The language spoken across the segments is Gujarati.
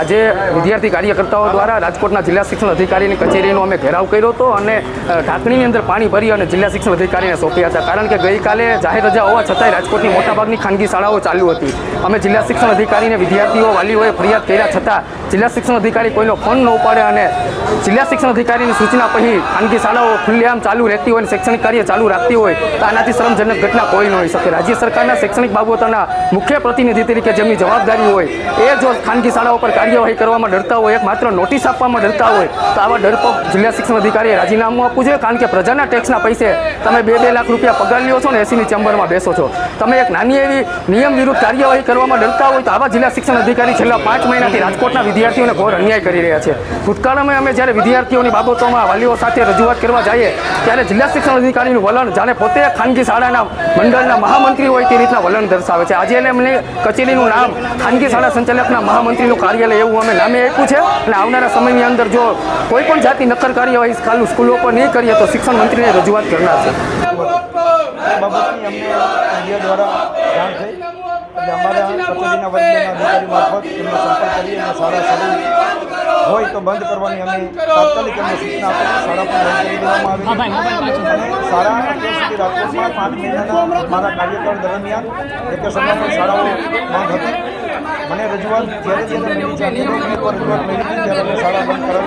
આજે વિદ્યાર્થી કાર્યકર્તાઓ દ્વારા રાજકોટના જિલ્લા શિક્ષણ અધિકારીની કચેરીનો અમે ઘેરાવ કર્યો હતો અને ઢાંકણીની અંદર પાણી ભરી અને જિલ્લા શિક્ષણ અધિકારીને સોંપ્યા હતા. કારણ કે ગઈકાલે જાહેર રજા હોવા છતાંય રાજકોટની મોટાભાગની ખાનગી શાળાઓ ચાલુ હતી. અમે જિલ્લા શિક્ષણ અધિકારીને વિદ્યાર્થીઓ વાલીઓએ ફરિયાદ કર્યા છતાં જિલ્લા શિક્ષણ અધિકારી કોઈનો ફોન ન ઉપાડે અને જિલ્લા શિક્ષણ અધિકારીની સૂચના પછી ખાનગી શાળાઓ ખુલ્લેઆમ ચાલુ રહેતી હોય અને શૈક્ષણિક કાર્ય ચાલુ રાખતી હોય, તો આનાથી શરમજનક ઘટના કોઈ ન હોઈ શકે. રાજ્ય સરકારના શૈક્ષણિક બાબતોના મુખ્ય પ્રતિનિધિ તરીકે જેમની જવાબદારી હોય, એ જો ખાનગી શાળાઓ પર કાર્યવાહી કરવામાં ડરતા હોય, એક માત્ર નોટિસ આપવામાં ડરતા હોય, તો આવા ડરપોક જિલ્લા શિક્ષણ અધિકારીએ રાજીનામું આપવું જોઈએ. કારણ કે પ્રજાના ટેક્સના પૈસે તમે બે બે લાખ રૂપિયા પગાર લ્યો છો ને એસીની ચેમ્બરમાં બેસો છો. તમે એક નાની એવી નિયમ વિરુદ્ધ કાર્યવાહી કરવામાં ડરતા હોય, તો આવા જિલ્લા શિક્ષણ અધિકારી છેલ્લા પાંચ મહિનાથી રાજકોટના વિદ્યાર્થીઓને ઘોર અન્યાય કરી રહ્યા છે. ભૂતકાળમાં અમે જ્યારે વિદ્યાર્થીઓની બાબતોમાં વાલીઓ સાથે રજૂઆત કરવા જઈએ, ત્યારે જિલ્લા શિક્ષણ અધિકારીનું વલણ જાણે પોતે ખાનગી શાળાના મંડળના મહામંત્રી હોય તે રીતના વલણ દર્શાવે છે. આજે એમને કચેરીનું નામ ખાનગી શાળા સંચાલકના મહામંત્રીનું કાર્યાલય એવું અમે નામે આપ્યું છે. અને આવનારા સમયની અંદર જો કોઈ પણ જાતની નક્કર કાર્યવાહી ખાલી સ્કૂલો પર નહીં કરીએ, તો શિક્ષણ મંત્રીને રજૂઆત કરનાર છે. બાબતની અમને દ્વારા જાણ થઈ. એટલે અમારા કચેરીના વડીલોના અધિકારી મારફત એમનો સંપર્ક કરી અને શાળા શરૂ હોય તો બંધ કરવાની અમે તાત્કાલિક એમને સૂચના આપી શાળા પણ બંધ કરી દેવામાં આવી અને સારા અત્યાર સુધી રાજકોટમાં પાંચ મહિનાના મારા કાર્યકાળ દરમિયાન વેકેશનમાં પણ શાળાઓ બંધ હતી મને રજૂઆત જ્યારે જ્યારે મેળવી પર રજૂઆત મળી હતી ત્યારે શાળા બંધ કરાવી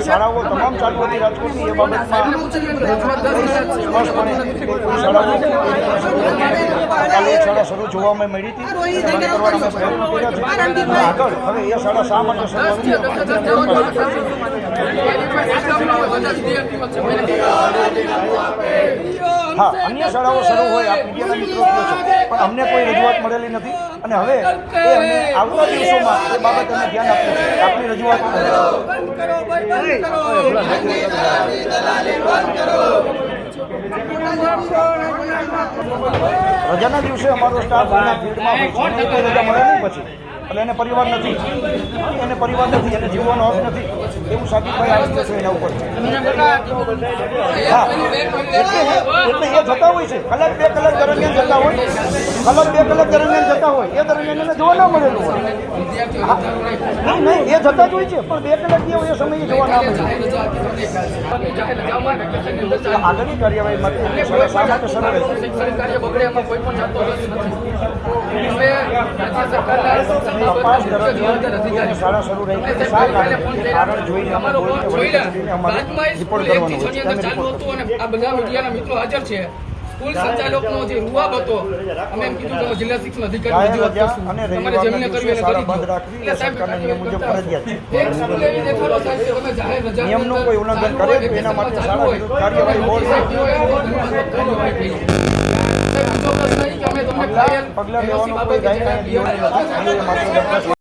શાળાઓ તમામ ચાલુ હતી રાજકોટની એ બાબતમાં કાલે એક શાળા શરૂ જોવામાં મળી હતી. છે આગળ હવે એ શાળા શા માટે શરૂ હા અન્ય શાળાઓ શરૂ હોય આપ મીડિયાના મિત્રો અમને કોઈ રજૂઆત મળેલી નથી. અને હવે એ આવતા દિવસોમાં એ બાબત અમે ધ્યાન આપ્યું આપણી રજૂઆત રજાના દિવસે અમારો સ્ટાફ ફિલ્ડમાં રજા મળે નહીં પછી. એટલે એને પરિવાર નથી. એને પરિવાર નથી. એને જીવવાનો હક નથી. એવું સાબિતભાઈ આવી છે એના ઉપર. હા. એટલે એટલે એ જતા હોય છે. કલાક બે કલાક દરમિયાન જતા હોય. કલાક બે કલાક દરમિયાન જતા હોય, એ દરમિયાન જોવા ના મળેલું હોય. નહીં નહીં, એ જતા જ હોય છે, પણ બે કલાક જે હોય એ સમયે જોવા ના મળે. આગળની કાર્યવાહી માટે શાળા શરૂ રહી કારણે? અમારો રિપોર્ટ કરવાનો આ બધા મીડિયાના મિત્રો હાજર છે. સ્કૂલ સંચાલકનો જે રૂઆબ હતો અમે એમ કીધું કે જિલ્લા શિક્ષણ અધિકારી રજૂઆત રજા કરશું. તમારે જમીને કરવી એટલે કરી દો. એટલે સાહેબ એક સ્કૂલ એવી દેખાડો સાહેબ કે તમે જાહેર રજા નિયમનું કોઈ ઉલ્લંઘન કરે તો એના માટે શાળા વિરુદ્ધ કાર્યવાહી હોય, પગલાં લેવાનું કોઈ માત્ર દરખાસ્ત